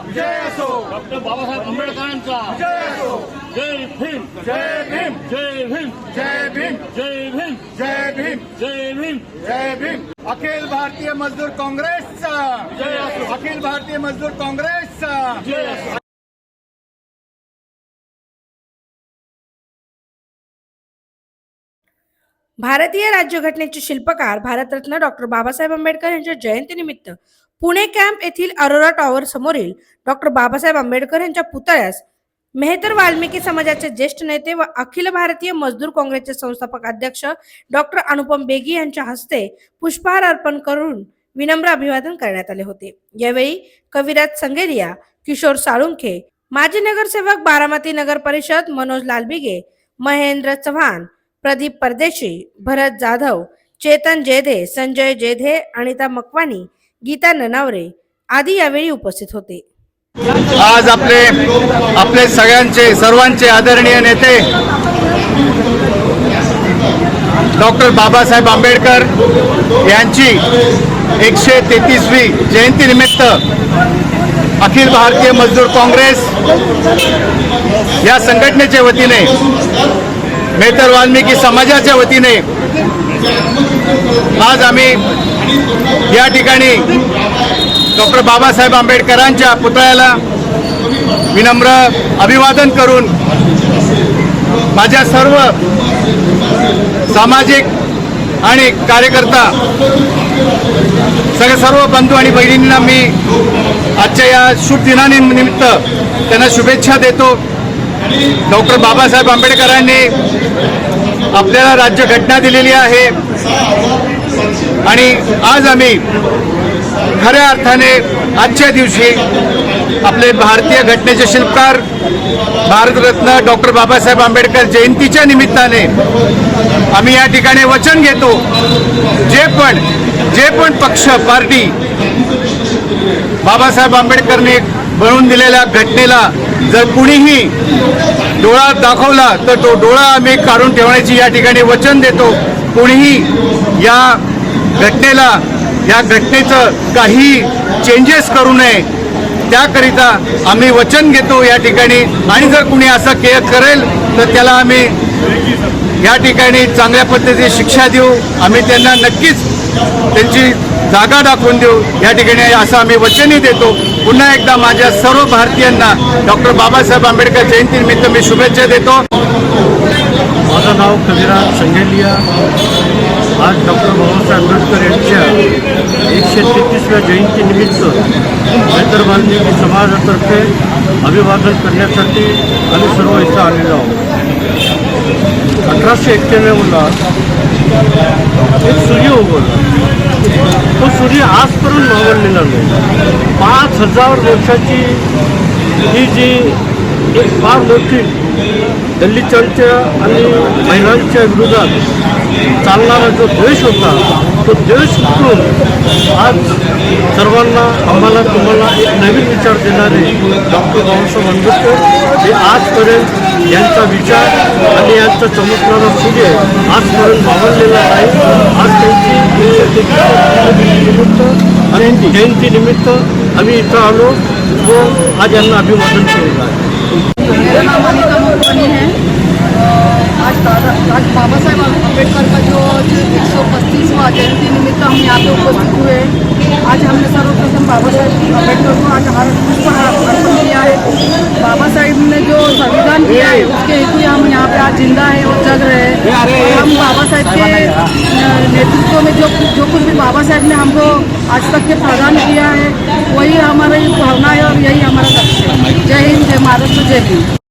विजय असो डॉक्टर बाबासाहेब आंबेडकरांचा विजय असो जय भीम जय भीम जय भीम जय भीम जय भीम जय भीम जय भीम जय भीम अखिल भारतीय मजदूर काँग्रेसचा विजय असो अखिल भारतीय मजदूर काँग्रेसचा विजय असो भारतीय राज्यघटनेचे शिल्पकार भारतरत्न डॉक्टर बाबासाहेब आंबेडकर यांच्या जयंतीनिमित्त पुणे कॅम्प येथील अरोरा टॉवर समोरील डॉक्टर बाबासाहेब आंबेडकर यांच्या पुतळ्यास मेहतर वाल्मिकी समाजाचे ज्येष्ठ नेते व अखिल भारतीय मजदूर काँग्रेसचे संस्थापक अध्यक्ष डॉक्टर अनुपम बेगी यांच्या हस्ते पुष्पहार अर्पण करून विनम्र अभिवादन करण्यात आले होते. यावेळी कविराज संगेरिया किशोर साळुंखे माजी नगरसेवक बारामती नगर परिषद मनोज लालबिगे महेंद्र चव्हाण प्रदीप परदेशी भरत जाधव चेतन जेधे संजय जेधे अनिता मकवानी गीता ननावरे आदी यावेळी उपस्थित होते. आज आपले आपले सगळ्यांचे सर्वांचे आदरणीय नेते डॉक्टर बाबासाहेब आंबेडकर यांची एकशे तेहतीसवी जयंतीनिमित्त अखिल भारतीय मजदूर काँग्रेस या संघटनेच्या वतीने मेहतर वाल्मिकी समाजाच्या वतीने आज आम्ही या ठिकाणी डॉक्टर बाबासाहेब आंबेडकरांच्या पुतळ्याला विनम्र अभिवादन करून माझ्या सर्व सामाजिक आणि कार्यकर्ता सगळे सर्व बंधू आणि बहिणींना मी आजच्या या शुभ दिनानिमित्त त्यांना शुभेच्छा देतो. डॉक्टर बाबासाहेब आंबेडकरांनी आपल्याला राज्यघटना दिलेली आहे. आणि आज आम्ही खऱ्या अर्थाने आजच्या दिवशी आपले भारतीय घटनेचे शिल्पकार भारतरत्न डॉक्टर बाबासाहेब आंबेडकर जयंतीच्या निमित्ताने आम्ही या ठिकाणी वचन घेतो. जे पण जे पण पक्ष पार्टी बाबासाहेब आंबेडकरने बनवून दिलेल्या घटनेला जर कुणीही डोळा दाखवला तर तो डोळा आम्ही काढून ठेवण्याची या ठिकाणी वचन देतो. कोणीही या घटनेला या घटनेचं काही चेंजेस करू नये त्याकरिता आम्ही वचन घेतो या ठिकाणी. आणि जर कुणी असं के करेल तर त्याला आम्ही या ठिकाणी चांगल्या पद्धतीने शिक्षा देऊ. आम्ही त्यांना नक्कीच त्यांची जागा दाखवून देऊ. या ठिकाणी असं आम्ही वचनही देतो. पुन्हा एकदा माझ्या सर्व भारतीयांना डॉक्टर बाबासाहेब आंबेडकर जयंतीनिमित्त मी शुभेच्छा देतो. माझं नाव कविराज संगेलिया. आज डॉक्टर बाबासाहेब आंबेडकर यांच्या एकशे तेहतीसव्या जयंतीनिमित्त नंतर वाल्मिकी समाजातर्फे अभिवादन करण्यासाठी आम्ही सर्व इथं आलेलो आहोत. अठराशे एक्क्याण्णवला एक सूर्य उगवला. तो सूर्य आजपर्यंत मावळलेला नाही. पाच हजार वर्षाची ही जी एक फार मोठी दलितांच्या आणि महिलांच्या विरोधात चालणारा जो द्वेष होता तो देश उकळून आज सर्वांना आम्हाला तुम्हाला एक नवीन विचार देणारे डॉक्टर बाबासाहेब आंबेडकर हे आजपर्यंत यांचा विचार आणि यांचा चमकणारा सूर्य आजपर्यंत वावरलेला आहे. आज त्यांची निमित्त जयंतीनिमित्त आम्ही इथं आलो व आज यांना अभिवादन केलेलं आहे. मेरा नाम अनिता मोटवानी है आज दादा आज बाबा साहेब अम्बेडकर का जो एक सौ पच्चीसवा जयंती निमित्त हम यहाँ पे उपस्थित हुए. आज हमने सर्वप्रथम बाबा साहेब अम्बेडकर को आज हर पुष्पहार अर्पण किया है जो संविधान दिया है उसके हेतु हम यहाँ पे आज ज़िंदा है और जग रहे हैं। और हम बाबा साहेब के नेतृत्व में जो जो कुछ भी बाबा साहेब ने हमको आज तक के प्रदान किया है वही हमारी भावना है और यही हमारा लक्ष्य है। जय हिंद जय महाराष्ट्र जय हिंद।